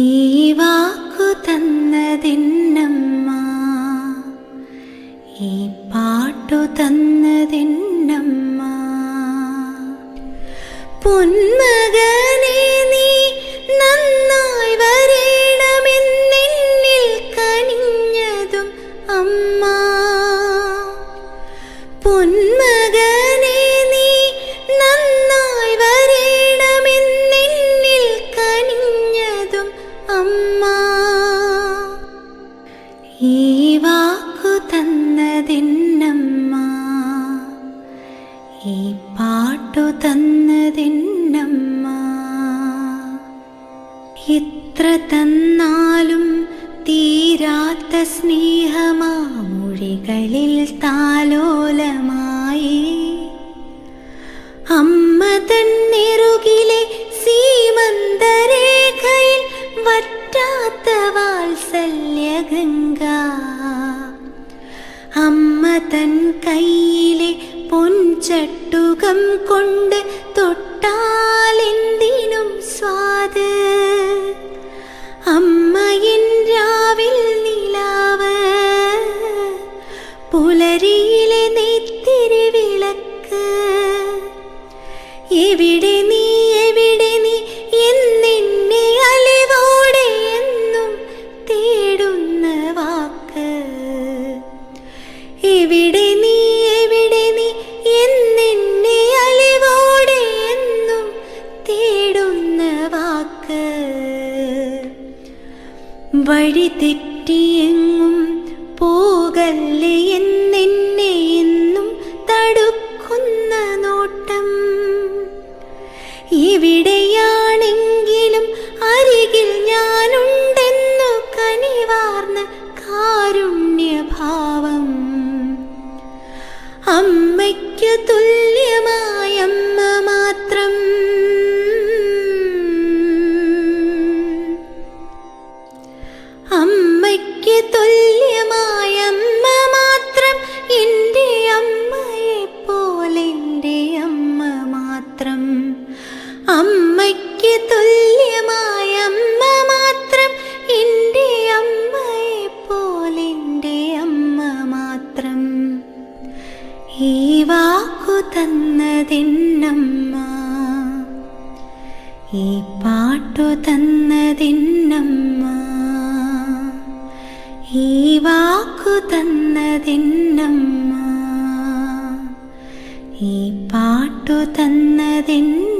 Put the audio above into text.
ഈ വാക്കു തന്നതിന്നമ്മ. ഈ പാട്ടു തന്നതിന്നമ്മ. പൊന്മകനെ നീ നന്നായി വരേണമെന്നിൽ കനിഞ്ഞതും അമ്മ. പൊന്മകനെ അമ്മ ഈ വാക്കു തന്നതിന്നമ്മ ഈ പാട്ടു തന്നതിന്നമ്മ ഇത്ര തന്നാലും തീരാത്ത സ്നേഹമാമൊഴികളിൽ താലോലമായി അമ്മ തൻ കയ്യിലെ പൊൻചട്ടുകം കൊണ്ട് തൊട്ടാലെന്തിനും വഴി തെറ്റിയെങ്ങും പോകല്ലേ എന്നെ തന്നതിന്നമ്മ. ഈ പാട്ടു തന്നതിന്നമ്മ. ഈ വാക്കു തന്നതിന്നമ്മ. ഈ പാട്ടു തന്നതിന്നമ്മ